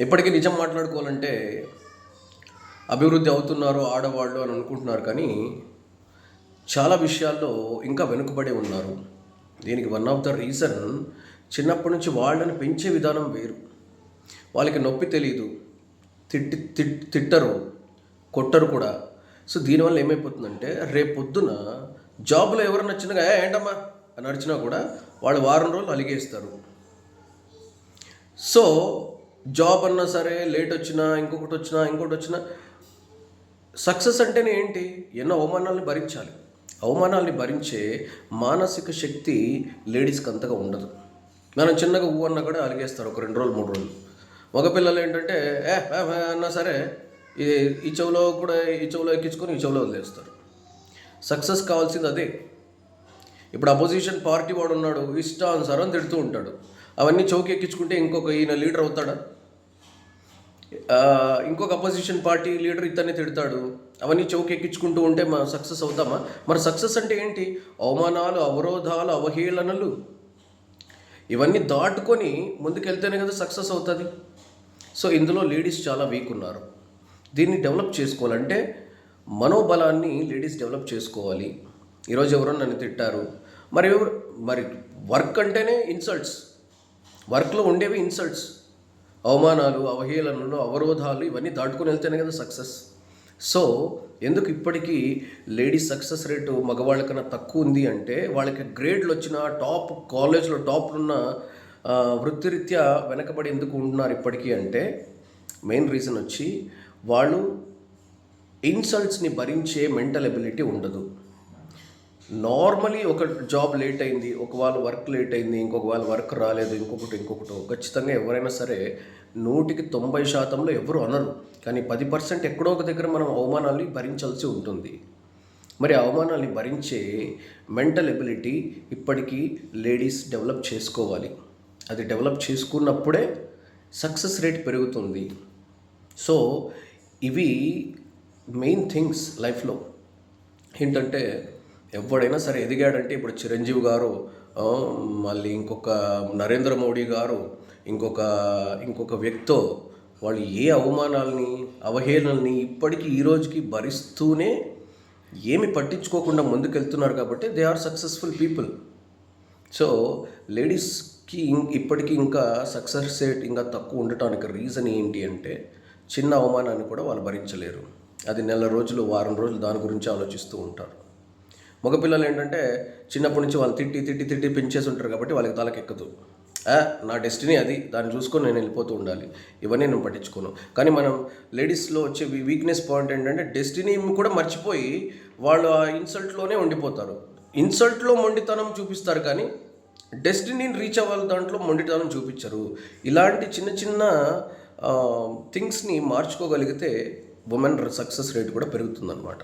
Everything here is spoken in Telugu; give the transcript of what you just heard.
ఇప్పటికీ నిజం మాట్లాడుకోవాలంటే అభివృద్ధి అవుతున్నారు ఆడవాళ్ళు అని అనుకుంటున్నారు కానీ చాలా విషయాల్లో ఇంకా వెనుకబడి ఉన్నారు. దీనికి వన్ ఆఫ్ ద రీజన్ చిన్నప్పటి నుంచి వాళ్ళని పెంచే విధానం వేరు. వాళ్ళకి నొప్పి తెలియదు తిట్టి తిట్ తిట్టరు కొట్టరు కూడా. సో దీనివల్ల ఏమైపోతుందంటే రేపు పొద్దున జాబ్లో ఎవరు నచ్చినగా "ఏ, ఏంటమ్మా? అని నడిచినా కూడా వాళ్ళు వారం రోజులు అలిగేస్తారు. సో జాబ్ అన్నా సరే లేట్ వచ్చినా ఇంకొకటి వచ్చినా ఇంకొకటి వచ్చినా సక్సెస్ అంటేనే ఏంటి? ఎన్నో అవమానాలను భరించాలి. అవమానాల్ని భరించే మానసిక శక్తి లేడీస్కి అంతగా ఉండదు. మనం చిన్నగా ఊ అన్నా కూడా అలిగేస్తారు ఒక రెండు రోజులు మూడు రోజులు. మగపిల్లలు ఏంటంటే ఏ అన్నా సరే ఈ ఈ చెవులో కూడా ఈ చెవులో ఎక్కించుకొని ఈ చెవులో వదిలేస్తారు. సక్సెస్ కావాల్సింది అదే. ఇప్పుడు అపోజిషన్ పార్టీ వాడు ఉన్నాడు ఇష్టానుసారం తిడుతూ ఉంటాడు. అవన్నీ చౌకి ఎక్కించుకుంటే ఇంకొక ఈయన లీడర్ అవుతాడా? ఇంకొక అపోజిషన్ పార్టీ లీడర్ ఇతన్ని తిడతాడు. అవన్నీ చౌకెక్కించుకుంటూ ఉంటే మనం సక్సెస్ అవుతామా? మరి సక్సెస్ అంటే ఏంటి? అవమానాలు అవరోధాలు అవహేళనలు. ఇవన్నీ దాటుకొని ముందుకెళ్తేనే కదా సక్సెస్ అవుతుంది. సో ఇందులో లేడీస్ చాలా వీక్ ఉన్నారు. దీన్ని డెవలప్ చేసుకోవాలంటే మనోబలాన్ని లేడీస్ డెవలప్ చేసుకోవాలి. ఈరోజు ఎవరో నన్ను తిట్టారు. మరి మరి వర్క్ అంటేనే ఇన్సల్ట్స్ వర్క్లో ఉండేవి ఇన్సల్ట్స్ అవమానాలు అవహేళనలు అవరోధాలు ఇవన్నీ దాటుకొని వెళ్తేనే కదా సక్సెస్ సో ఎందుకు ఇప్పటికీ లేడీస్ సక్సెస్ రేటు మగవాళ్ళకన్నా తక్కువ ఉంది అంటే వాళ్ళకి గ్రేడ్లు వచ్చిన టాప్ కాలేజ్లో టాప్ ఉన్న వృత్తిరీత్యా వెనకబడి ఎందుకు ఉంటున్నారు ఇప్పటికీ అంటే మెయిన్ రీజన్ వచ్చి వాళ్ళు ఇన్సల్ట్స్ని భరించే మెంటల్ ఎబిలిటీ ఉండదు. నార్మలీ ఒక జాబ్ లేట్ అయింది ఒక వాళ్ళ వర్క్ లేట్ అయింది ఇంకొక వాళ్ళ వర్క్ రాలేదు ఇంకొకటి ఇంకొకటి. ఖచ్చితంగా ఎవరైనా సరే నూటికి తొంభై శాతంలో ఎవరు అనరు. కానీ పది పర్సెంట్ ఎక్కడో ఒక దగ్గర మనం అవమానాల్ని భరించాల్సి ఉంటుంది. మరి అవమానాల్ని భరించే మెంటల్ ఎబిలిటీ ఇప్పటికీ లేడీస్ డెవలప్ చేసుకోవాలి. అది డెవలప్ చేసుకున్నప్పుడే సక్సెస్ రేట్ పెరుగుతుంది. సో ఇవి మెయిన్ థింగ్స్ లైఫ్లో. ఏంటంటే ఎవడైనా సరే ఎదిగాడంటే ఇప్పుడు చిరంజీవి గారు మళ్ళీ ఇంకొక నరేంద్ర మోడీ గారు ఇంకొక ఇంకొక వ్యక్తో వాళ్ళు ఏ అవమానాల్ని అవహేళనల్ని ఇప్పటికీ ఈ రోజుకి భరిస్తూనే ఏమి పట్టించుకోకుండా ముందుకెళ్తున్నారు కాబట్టి they are successful people so లేడీస్కి ఇప్పటికీ ఇంకా సక్సెస్ రేట్ ఇంకా తక్కువ ఉండటానికి రీజన్ ఏంటి అంటే చిన్న అవమానాన్ని కూడా వాళ్ళు భరించలేరు. అది నెల రోజులు వారం రోజులు దాని గురించి ఆలోచిస్తూ ఉంటారు. మగపిల్లలు ఏంటంటే చిన్నప్పటి నుంచి వాళ్ళు తిట్టి తిట్టి తిట్టి పెంచేసి ఉంటారు కాబట్టి వాళ్ళకి తలకెక్కదు నా డెస్టినీ అది. దాన్ని చూసుకొని నేను వెళ్ళిపోతూ ఉండాలి. ఇవన్నీ నేను పట్టించుకోను. కానీ మనం లేడీస్లో వచ్చే వీక్నెస్ పాయింట్ ఏంటంటే డెస్టినీ కూడా మర్చిపోయి వాళ్ళు ఆ ఇన్సల్ట్లోనే ఉండిపోతారు. ఇన్సల్ట్లో మొండితనం చూపిస్తారు కానీ డెస్టినీని రీచ్ అవ్వాలి దాంట్లో మొండితనం చూపించరు. ఇలాంటి చిన్న చిన్న థింగ్స్ని మార్చుకోగలిగితే ఉమెన్ సక్సెస్ రేట్ కూడా పెరుగుతుందన్నమాట.